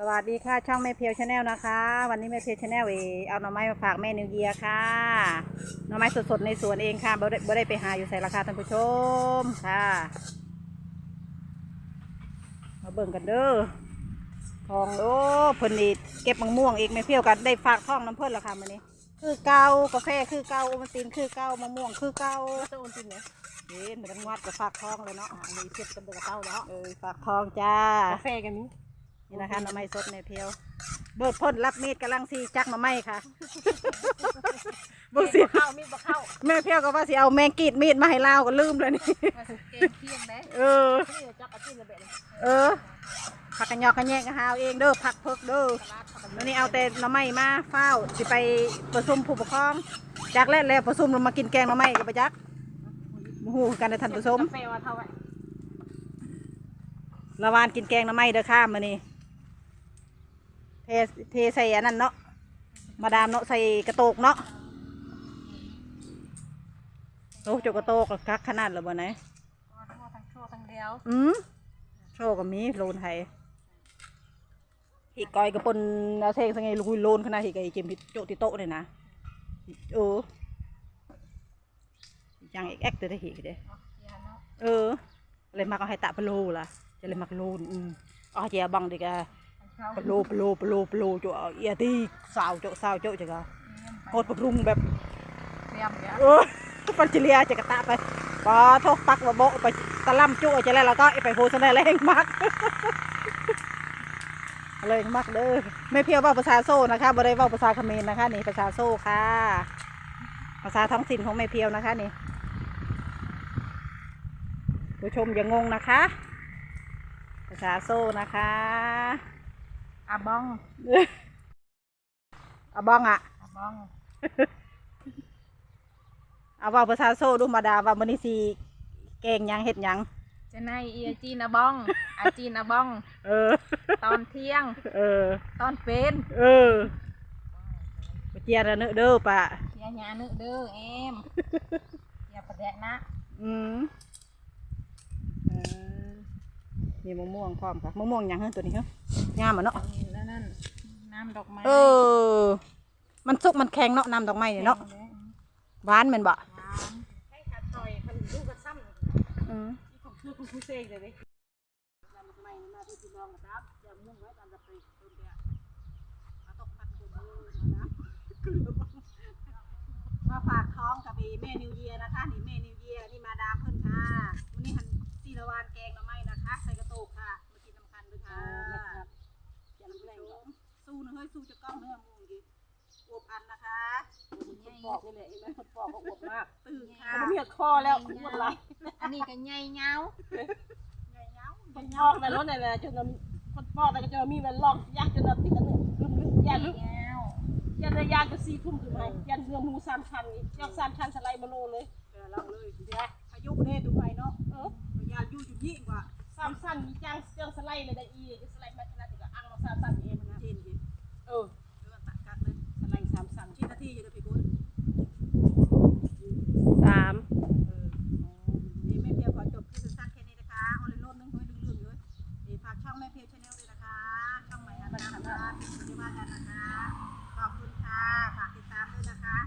สวัสดีค่ะช่องแม่เพียวชาแนลนะคะ วันนี้แม่เพียวชาแนลเอเอาหน่อไม้มาฝากแม่นิวเยียร์ค่ะหน่อไม้สดๆในสวนเองค่ะบ่ได้บ่ได้ไปหาอยู่ใส่ราคาท่านผู้ชมค่ะ มาเบิ่งกันเด้อทองโอ้เพิ่นนี่เก็บมะม่วงเองแม่เพียวกันได้ฝากท้องน้ำเพิ่นและค่ะมื้อนี้ คือเก่ากาแฟคือเก่าโอมันตินคือเก่ามะม่วงคือเก่าโดนจริงเนี่ยเห็นมันงวัดกับฝากท้องเลยเนาะมีเสียบกันเดือกระเต้าแล้วเออฝากท้องจ้ากาแฟกันนี้ นี่นะคะหน่อไม้สดในเพียวเบิดพ่นรับมีดกำลังสีจักหน่อไม้ค่ะบุเสียเข้ามีดบ่เข้าแม่เพียวก็ว่าสิเอาแมงกรีดมีดมาให้ลาวก็ลืมเลยนี่มาสุกเกงเที่ยงไหมเออนี่จับอาจิ้นระเบิดเออผักกันยอกกันแยกกันหาเอาเองเด้อผักเพิกเด้อตลาดเข้าไปวันนี้เอาแต่หน่อไม้มาเฝ้าสิไปประชุมผู้ปกครองจากแรกแล้วประชุมเรามากินแกงหน่อไม้กับปะจักโอ้โหกันในทันผู้ชมกาแฟว่าเท่าไหร่ละวานกินแกงหน่อไม้เด้อข้ามมานี่ เทเทใส่อันนั้นเนาะ มาดามเนาะใส่กระโตกเนาะ โอ้จกกระโตกกักขนาดเลยบ่ไหนทั่วทั้งชั่วทั้งเดียวอืมโชว์กับมีโลนไทยหีกอยกระปนเอาเทงสังไงลุยโลนขนาดหีกอยเกมโจติโตะเลยนะเออยังเอ็กเอ็กเตอร์หีกเด้เออเลยมักเอาให้ตะปะโลล่ะจะเลยมักโลนอืมเอาให้เจียบังดิกะ ปะโลปะโลปะโลปะโลจ้ะเอียตีสาวโจะสาวโจะจ้ะกะโคตรปรุงแบบเตรียมเนี่ยเออปัจจิเลียจะกระตะไปปอทกปักว่าโบะไปตะล่ำจุจะแล้วแล้วก็ไปโพสต์ได้แรงมักแรงมักเด้อไม่เพียวเว่าภาษาโซ่นะคะบ่ได้เว่าภาษาเขมรนะคะ นี่ภาษาโซ่ค่ะ ภาษาท้องถิ่นของแม่เพียวนะคะนี่ผู้ชมอย่างงงนะคะ ภาษาโซ่นะคะ อาบ้องเอาบ้องอะอาบ้องเอาเว่าภาษาโซ่ดูมาดาว่ามันนี่สีแกงหยังเห็ดหยังจะในเอียจีนอาบ้อง อาจีนอาบ้อง เออ ตอนเที่ยง เออ ตอนเป็นเออไปเจียระเนอะเด้อปะเสียหยานึกเด้อเอ็มอย่าประแดะนะ อืมเออมีมะม่วงพร้อมค่ะมะม่วงหยังเฮ้ยตัวนี้เฮ้ย งามอะเนาะแล้วนั่นน้ำดอกไม้เออ มันสุกมันแข็งเนาะน้ำดอกไม้เนี่ยเนาะหวานแมันบ่ให้ขัดต่อยคันลูกกระซ้ำอืมของคือคุณผู้เสกเลยมาฝากท้องกับอีแม่นิวเยียนะคะนี่แม่นิวเยียนี่มาดามเพิ่นค่ะวันนี้หันซีละวานแกงหน่อไม้นะคะ ใส่กระโตกค่ะมากินน้ำกันด้วยค่ะอย่าลืมแรงสู้นะเฮ้ยสู้จะกล้องเนื้อมูงดิอวบอันนะคะ ปอก นี่แหละเห็นไหมคนปอกก็อวบมากตื่นค่ะมันเมียคอแล้วอวบไรอันนี้ก็ใหญ่เงาใหญ่เงาคนปอกในรถนี่แหละจนคนปอกแต่ก็จะมีมันลอกยากจนติดกันเนี่ยลึกลึกยันลึกเงายันระยะก็สี่ทุ่มถึงไหมยันเรือมูสามชั้นยอกสามชั้นสไลด์มาโลเลยเออลองเลยเดี๋ยวพายุเด้ดูไปเนาะเอออยาอยู่อยู่ยิ่งกว่าสามชั้นมีจ้างจ้างสไลด์เลยได้อีสไลด์มาขนาดนี้ก็อังมาสามชั้นเองมันนะเจนยิน เออ เรื่องตักกักเลยสไลด์สามสั่งชิ้นนาทีอยู่เด้อพี่กุล สาม เออนี่แม่เพียวขอจบที่สั้นๆแค่นี้นะคะเอาเลยโลดนึงเฮ้ยเรื่องๆเลยดีฝากช่อง แม่เพียวชาแนลด้วยนะคะช่องใหม่นะคะที่ว่ากันนะคะ ขอบคุณค่ะ ฝากติดตามด้วยนะคะ